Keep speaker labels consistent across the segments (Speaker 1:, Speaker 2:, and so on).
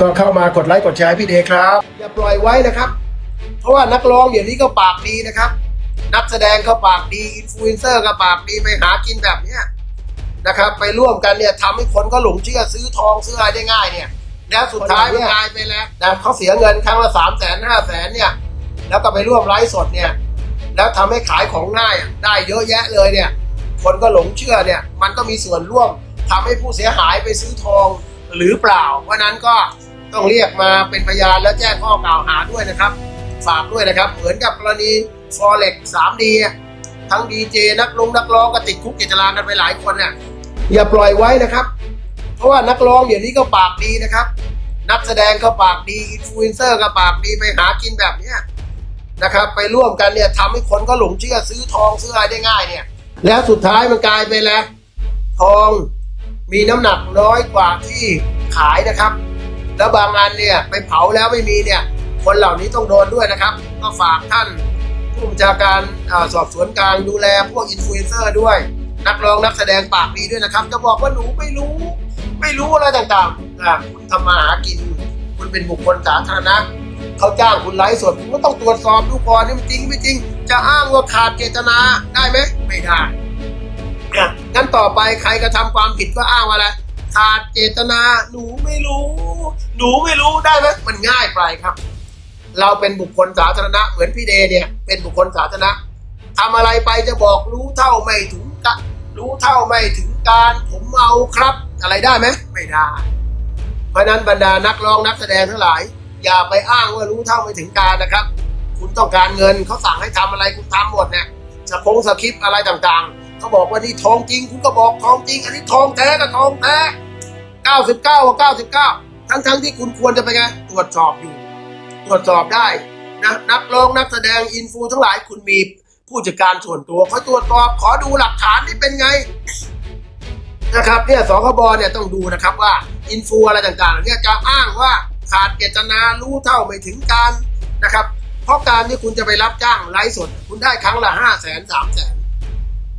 Speaker 1: ก็เข้ามากดไลค์กดแชร์ให้พี่เดครับ อย่าปล่อยไว้นะครับ เพราะว่านักร้องเดี๋ยวนี้ก็ปากดีนะครับ นักแสดงก็ปากดีอินฟลูเอนเซอร์ก็ปากดีไปหากินแบบเนี้ยนะครับ ไปร่วมกันเนี่ยทำให้คนก็หลงเชื่อซื้อทองซื้ออะไรได้ง่ายเนี่ยแล้วสุดท้ายมันกลายไปแล้วนะเขาเสียเงินครั้งละสามแสนห้าแสนเนี่ย แล้วก็ไปร่วมไลฟ์สดเนี่ย แล้วทำให้ขายของง่ายได้เยอะแยะเลยเนี่ย คนก็หลงเชื่อเนี่ย มันก็มีส่วนร่วมทำให้ผู้เสียหายไปซื้อทอง หรือเปล่า เพราะนั้นก็ต้องเรียกมาเป็นพยานและแจ้งข้อกล่าวหาด้วยนะครับ ฝากด้วยนะครับ เหมือนกับกรณีฟอเร็ก 3D อะทั้งดีเจนักลงนักร้องก็ติดคุกติดตารางกันไปหลายคนเนี่ยอย่าปล่อยไว้นะครับ เพราะว่านักร้องเดี๋ยวนี้ก็ปากดีนะครับ นักแสดงก็ปากดีอินฟลูเอนเซอร์ก็ปากดีไปหากินแบบเนี้ยนะครับ ไปร่วมกันเนี่ยทำให้คนก็หลงเชื่อซื้อทองซื้ออะไรได้ง่ายเนี่ย แล้วสุดท้ายมันกลายเป็นแล้วทอง มีน้ำหนักน้อยกว่าที่ขายนะครับ แล้วบางอันเนี่ยไปเผาแล้วไม่มีเนี่ยคนเหล่านี้ต้องโดนด้วยนะครับ ก็ฝากท่านผู้บัญชาการอสอบสวนกลางดูแลพวกอินฟลูเอนเซอร์ด้วย นักร้องนักแสดงปากดีด้วยนะครับ จะบอกว่าหนูไม่รู้ ไม่รู้อะไรต่างๆอะคุณทำมาหากิน คุณเป็นบุคคลสาธารณะเขาจ้างคุณไลฟ์สดคุณก็ต้องตรวจสอบดูก่อนนี่มันจริงไม่จริง จะอ้างว่าขาดเจตนาได้ไหมไม่ได้ งั้นต่อไปใครกระทำความผิดก็อ้างว่าอะไรขาดเจตนาหนูไม่รู้ หนูไม่รู้ได้ไหมมันง่ายไปครับ เราเป็นบุคคลสาธารณะเหมือนพี่เดเนี่ยเป็นบุคคลสาธารณะทำอะไรไปจะบอกรู้เท่าไม่ถึงกะรู้เท่าไม่ถึงการผมเมาครับ อะไรได้ไหมไม่ได้ เพราะนั้นบรรดานักร้องนักแสดงทั้งหลาย อย่าไปอ้างว่ารู้เท่าไม่ถึงการนะครับ คุณต้องการเงินเขาสั่งให้ทำอะไรคุณทำหมดเนี่ยสคงสคริปอะไรต่างๆ เขาบอกว่านี่ทองจริง คุณก็บอกทองจริง อันนี้ทองแท้กับทองแท้99กับ99ทั้งๆที่คุณควรจะไปไงตรวจสอบอยู่ ตรวจสอบได้นะนักร้องนักแสดงอินฟูทั้งหลายคุณมีผู้จัดการส่วนตัวเขาตรวจสอบขอดูหลักฐานที่เป็นไงนะครับเนี่ยสคบเนี่ยต้องดูนะครับว่าอินฟูอะไรต่างๆเนี่ยจะอ้างว่าขาดเจตนารู้เท่าไม่ถึงการนะครับ เพราะการที่คุณจะไปรับจ้างไลฟ์สด คุณได้ครั้งละห้าแสนสามแสน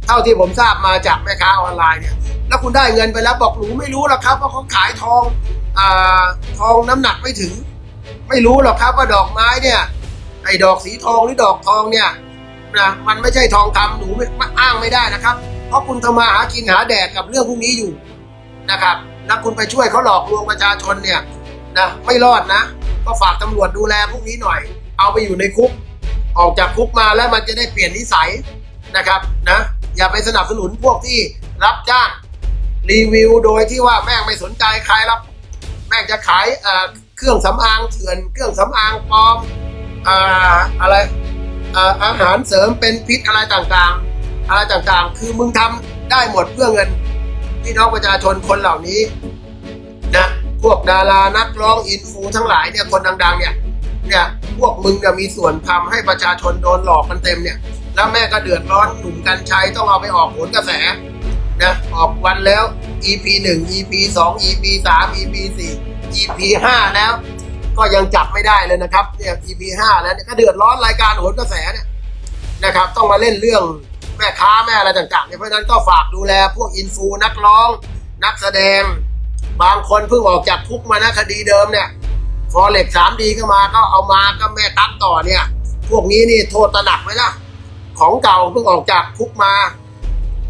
Speaker 1: เท่าที่ผมทราบมาจากแม่ค้าออนไลน์เนี่ยแล้วคุณได้เงินไปแล้วบอกหนูไม่รู้หรอกครับว่าเขาขายทองอทองน้ำหนักไม่ถึง ไม่รู้หรอกครับว่าดอกไม้เนี่ยไอ้ดอกสีทองหรือดอกทองเนี่ยนะมันไม่ใช่ทองคำหนูไม่อ้างไม่ได้นะครับ เพราะคุณทำมาหากินหาแดกกับเรื่องพวกนี้อยู่นะครับแล้วคุณไปช่วยเขาหลอกลวงประชาชนเนี่ยนะไม่รอดนะ ก็ฝากตำรวจดูแลพวกนี้หน่อย เอาไปอยู่ในคุก ออกจากคุกมาแล้วมันจะได้เปลี่ยนนิสัยนะครับนะ อย่าไปสนับสนุนพวกที่รับจ้างรีวิวโดยที่ว่าแม่งไม่สนใจใครรับแม่งจะขายเครื่องสำอางเถื่อน เครื่องสำอางปลอมอะไรอาอาหารเสริมเป็นพิษอะไรต่างๆ อะไรต่างๆ คือมึงทำได้หมดเพื่อเงินพี่น้องประชาชนคนเหล่านี้นะพวกดารานักร้องอินฟูทั้งหลายเนี่ยคนดังๆเนี่ยเนี่ยพวกมึงจะมีส่วนทำให้ประชาชนโดนหลอกกันเต็มเนี่ย แล้วแม่ก็เดือดร้อนหนุ่มกัญชัยต้องเอาไปออกผลกระแสนะออกวันแล้ว EP 1 EP 2 EP 3 EP 4 EP 5แล้ว ก็ยังจับไม่ได้เลยนะครับเนี่ย EP 5แล้วเนี่ยก็เดือดร้อนรายการโหนกระแสเนี่ยนะครับ ต้องมาเล่นเรื่องแม่ค้าแม่อะไรต่างๆเนี่ยเพราะฉะนั้นก็ฝากดูแลพวกอินฟูนักร้อง นักแสดง บางคนเพิ่งออกจากคุกมานะคดีเดิมเนี่ยฟอเร็กสามดีก็มาก็เอามาก็แม่ตั๊กต่อเนี่ย พวกนี้นี่โทษตระหนักไหมล่ะ ของเก่าเพิ่งออกจากคุกมา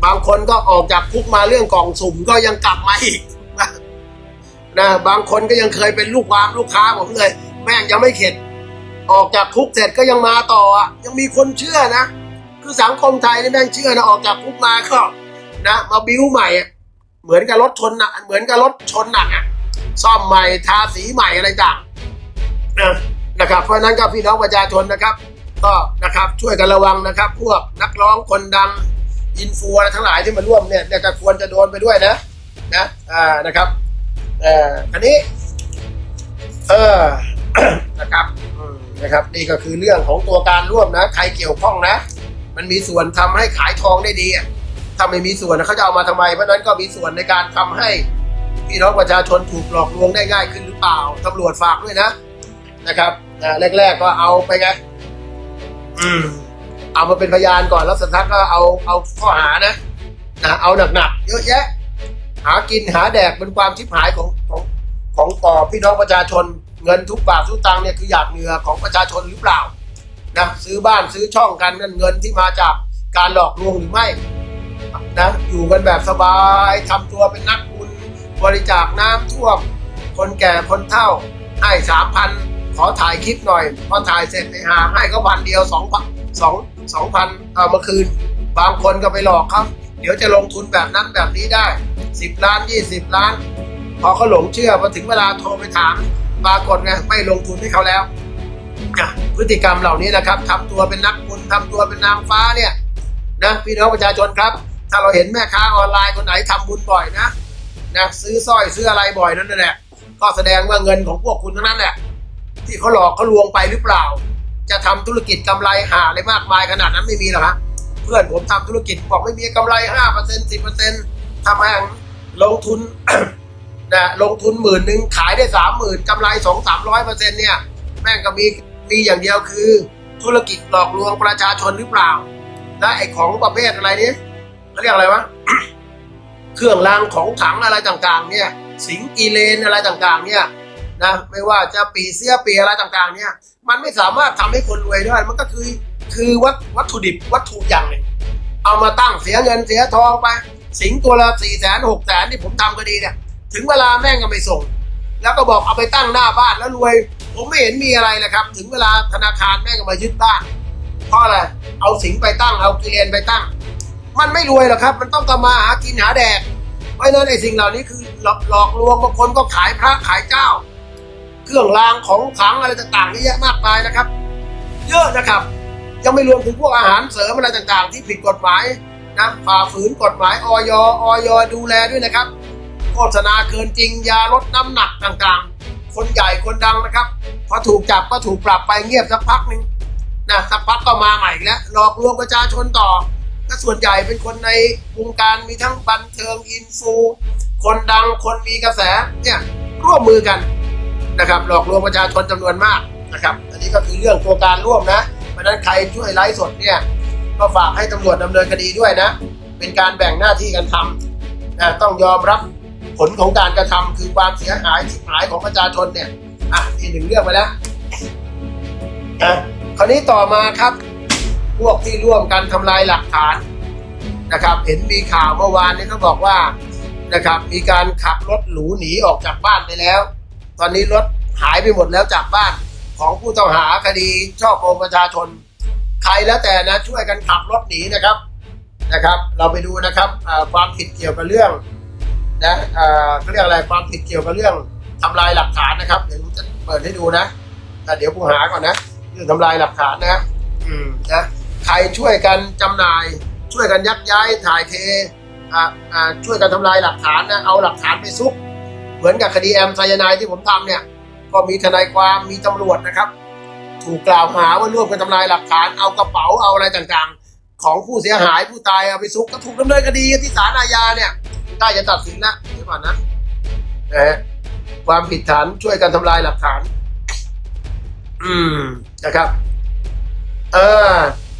Speaker 1: บางคนก็ออกจากคุกมาเรื่องกล่องสุ่มก็ยังกลับมาอีกนะบางคนก็ยังเคยเป็นลูกความลูกค้าผมเลย แม่งยังไม่เข็ด ออกจากคุกเสร็จก็ยังมาต่ออะยังมีคนเชื่อนะ คือสังคมไทยนี่แม่งเชื่อนะออกจากคุกมาก็นะมาบิ้วใหม่อะเหมือนกับรถชนนักเหมือนกับรถชนหนักอะซ่อมใหม่ทาสีใหม่อะไรต่างนะนะครับเพราะนั้นก็พี่น้องประชาชนนะครับ ก็นะครับช่วยกันระวังนะครับ พวกนักร้องคนดังอินฟูอะไรทั้งหลายที่มาร่วมเนี่ยเนี่ยก็ควรจะโดนไปด้วยนะนะอ่านะครับเอ่ออันนี้เออนะครับนะครับ นี่ก็คือเรื่องของตัวการร่วมนะ ใครเกี่ยวข้องนะ มันมีส่วนทำให้ขายทองได้ดีถ้าไม่มีส่วนเขาจะเอามาทำไม เพราะนั้นก็มีส่วนในการทำให้พี่น้องประชาชนถูกหลอกลวงได้ง่ายขึ้นหรือเปล่าตำรวจฝากด้วยนะนะครับแรกๆก็เอาไปไง อืมเอามาเป็นพยานก่อนแล้วสักพักก็เอาเอาข้อหานะนะเอาหนักๆเยอะแยะ หากินหาแดกเป็นความชิบหายของของของต่อพี่น้องประชาชนเงินทุกบาททุกตังเนี่ยคือหยาดเหงื่อของประชาชนหรือเปล่านะซื้อบ้านซื้อช่องกันนั่นเงินที่มาจากการหลอกลวงหรือไม่นะอยู่กันแบบสบายทำตัวเป็นนักบุญบริจาคน้ำท่วมคนแก่คนเฒ่าให้สามพัน ขอถ่ายคลิปหน่อย พอถ่ายเสร็จไปหาให้ก็พันเดียวสองพันสองสองพันเอามาคืน บางคนก็ไปหลอกเขาเดี๋ยวจะลงทุนแบบนั้นแบบนี้ได้สิบล้านยี่สิบล้าน พอเขาหลงเชื่อพอถึงเวลาโทรไปถาม ปรากฏไงไม่ลงทุนให้เขาแล้ว พฤติกรรมเหล่านี้นะครับทำตัวเป็นนักบุญทำตัวเป็นนางฟ้าเนี่ยนะพี่น้องประชาชนครับ ถ้าเราเห็นแม่ค้าออนไลน์คนไหนทำบุญบ่อยนะนะซื้อสร้อยซื้ออะไรบ่อยนั่นแหละก็แสดงว่าเงินของพวกคุณทั้งนั้นแหละ ที่เขาหลอกเขาลวงไปหรือเปล่า จะทำธุรกิจกำไรหาอะไรมากมายขนาดนั้นไม่มีหรอกฮะเพื่อนผมทำธุรกิจบอกไม่มีกำไรห้าเปอร์เซ็นต์สิบเปอร์เซ็นต์ทำแม่งลงทุนนะลงทุนหมื่นหนึ่งขายได้สามหมื่นกำไรสองสามร้อยเปอร์เซ็นต์เนี่ยแม่งก็มีมีอย่างเดียวคือ ธุรกิจหลอกลวงประชาชนหรือเปล่าและไอ้ของประเภทอะไรนี้เขาเรียกอะไรวะเครื่องรางของขลังอะไรต่างๆ เนี่ย สิงกีเลนอะไรต่างๆ เนี่ย นะไม่ว่าจะปีเสียปีอะไรต่างๆ เนี่ย มันไม่สามารถทำให้คนรวยได้ มันก็คือคือวัตวัตถุดิบวัตถุอย่างหนึ่งเอามาตั้งเสียเงินเสียทองไป สิงตัวละสี่แสนหกแสนที่ผมทำก็ดีเนี่ย ถึงเวลาแม่งก็ไม่ส่ง แล้วก็บอกเอาไปตั้งหน้าบ้านแล้วรวย ผมไม่เห็นมีอะไรเลยครับ ถึงเวลาธนาคารแม่งก็มายึดบ้านเพราะอะไรเอาสิงไปตั้งเอากิเลนไปตั้ง มันไม่รวยหรอกครับ มันต้องทำมาหากินหาแดกเพราะนั้นไอ้สิ่งเหล่านี้คือหลอกหลอกลวงบางคนก็ขายพระขายเจ้า เครื่องรางของขลังอะไรต่างๆเยอะแยะมากมายนะครับ เยอะนะครับ ยังไม่รวมถึงพวกอาหารเสริมอะไรต่างๆ ที่ผิดกฎหมายนะฝ่าฝืนกฎหมายออยออยดูแลด้วยนะครับโฆษณาเกินจริงยาลดน้ำหนักต่างๆ คนใหญ่คนดังนะครับพอถูกจับก็ถูกปรับไปเงียบสักพักหนึ่งนะสักพักก็มาใหม่แล้วหลอกลวงประชาชนต่อก็ส่วนใหญ่เป็นคนในวงการมีทั้งบันเทิงอินฟู คนดังคนมีกระแสเนี่ยร่วมมือกัน นะครับหลอกลวงประชาชนจำนวนมากนะครับอันนี้ก็คือเรื่องตัวการร่วมนะเพราะนั้นใครช่วยไลฟ์สดเนี่ยก็ฝากให้ตำรวจดำเนินคดีด้วยนะ เป็นการแบ่งหน้าที่กันทำนะต้องยอมรับผลของการกระทำคือความเสียหายชิบหายของประชาชนเนี่ยอะอีกหนึ่งเรื่องไปแล้วอะคราวนี้ต่อมาครับ พวกที่ร่วมกันทำลายหลักฐานนะครับ เห็นมีข่าวเมื่อวานนี้เขาบอกว่านะครับ มีการขับรถหรูหนีออกจากบ้านไปแล้ว ตอนนี้รถหายไปหมดแล้วจากบ้านของผู้ต้องหาคดีช่อโกงประชาชน ใครแล้วแต่นะช่วยกันขับรถหนีนะครับนะครับ เราไปดูนะครับความผิดเกี่ยวกับเรื่องนะอ่าเขาเรียกอะไรความผิดเกี่ยวกับเรื่องทำลายหลักฐานนะครับ เดี๋ยวผมจะเปิดให้ดูนะอ่เดี๋ยวกูหาก่อนนะเรื่องทำลายหลักฐานนะอืมนะใครช่วยกันจำหน่าย ช่วยกันยักย้ายถ่ายเทอ่าอ่าช่วยกันทำลายหลักฐานนะเอาหลักฐานไปซุก เหมือนกับคดีแอมไซยานด์ที่ผมทำเนี่ย ก็มีทนายความมีตำรวจนะครับ ถูกกล่าวหาว่าร่วมกันทำลายหลักฐานเอากระเป๋าเอาอะไรต่างๆ ของผู้เสียหายผู้ตายเอาไปซุกก็ถูกดำเนินคดีที่ศาลอาญาเนี่ยใกล้จะตัดสินแล้วเดี๋ยวก่อนนะนะฮะความผิดฐานช่วยกันทำลายหลักฐาน อืมนะครับ เออ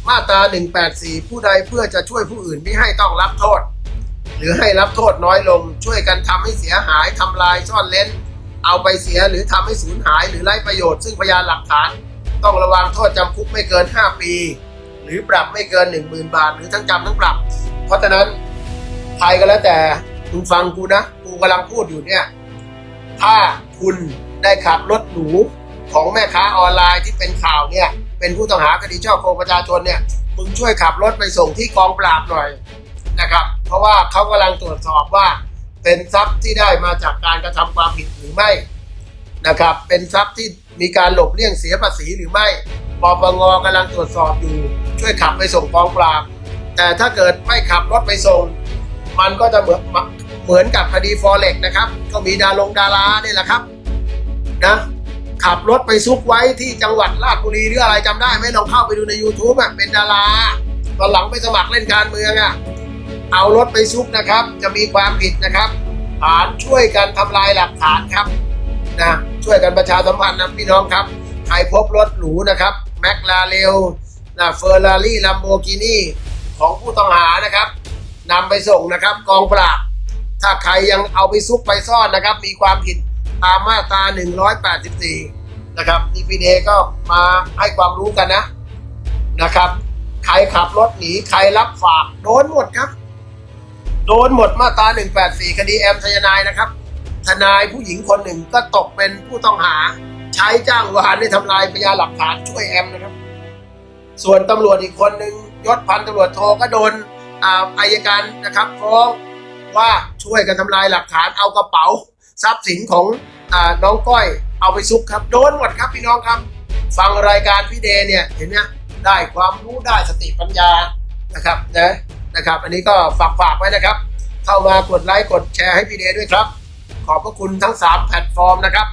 Speaker 1: มาตราหนึ่งแปดสี่ผู้ใดเพื่อจะช่วยผู้อื่นไม่ให้ต้องรับโทษ หรือให้รับโทษน้อยลง ช่วยกันทำให้เสียหายทำลายซ่อนเล้น เอาไปเสียหรือทำให้สูญหายหรือไร้ประโยชน์ซึ่งพยานหลักฐาน ต้องระวังโทษจำคุกไม่เกิน 5 ปี หรือปรับไม่เกิน 10,000 บาท หรือทั้งจำทั้งปรับ เพราะฉะนั้นใครก็แล้วแต่คุณฟังกูนะกูกำลังพูดอยู่เนี่ยถ้าคุณได้ขับรถหรูของแม่ค้าออนไลน์ที่เป็นข่าวเนี่ยเป็นผู้ต้องหาคดีช่อโกงประชาชนเนี่ยมึงช่วยขับรถไปส่งที่กองปราบหน่อยนะครับ เพราะว่าเขากำลังตรวจสอบว่าเป็นทรัพย์ที่ได้มาจากการกระทำความผิดหรือไม่นะครับ เป็นทรัพย์ที่มีการหลบเลี่ยงเสียภาษีหรือไม่ปปงกำลังตรวจสอบอยู่ช่วยขับไปส่งกองปราบแต่ถ้าเกิดไม่ขับรถไปส่ง มันก็จะเหมือนเหมือนกับคดีฟอเร็กนะครับ ก็มีดาลงดาราเนี่ยแหละครับนะขับรถไปซุกไว้ที่จังหวัดราชบุรีหรืออะไรจำได้ไหมลองเข้าไปดูใน YouTube อะเป็นดาราตอนหลังไปสมัครเล่นการเมืองอะ เอารถไปซุกนะครับ จะมีความผิดนะครับฐานช่วยกันทำลายหลักฐานครับนะช่วยกันประชาสัมพันธ์นะพี่น้องครับใครพบรถหรูนะครับแมคลาเรลนะเฟอร์รารี่ลัมโบกินีของผู้ต้องหานะครับนำไปส่งนะครับกองปราบ ถ้าใครยังเอาไปซุกไปซ่อนนะครับ มีความผิดตามมาตรา 184 นะครับนี่พี่เดก็มาให้ความรู้กันนะนะครับ ใครขับรถหนี ใครรับฝาก โดนหมดครับ โดนหมดมาตรา 184 คดีแอมสยนายนะครับ ทนายผู้หญิงคนหนึ่งก็ตกเป็นผู้ต้องหา ใช้จ้างวานให้ทำลายพยานหลักฐานช่วยแอมนะครับ ส่วนตำรวจอีกคนหนึ่งยศพันตำรวจโทก็โดนอาอายการนะครับฟ้องว่าช่วยกันทำลายหลักฐานเอากระเป๋า ทรัพย์สินของอน้องก้อยเอาไปซุกครับ โดนหมดครับพี่น้องครับ ฟังรายการพี่เดเนี่ยเห็นไหมได้ความรู้ได้สติปัญญานะครับนะ นะครับ อันนี้ก็ฝากฝากไว้นะครับ เข้ามากดไลค์กดแชร์ให้พี่เดด้วยครับ ขอบพระคุณทั้ง 3 แพลตฟอร์มนะครับ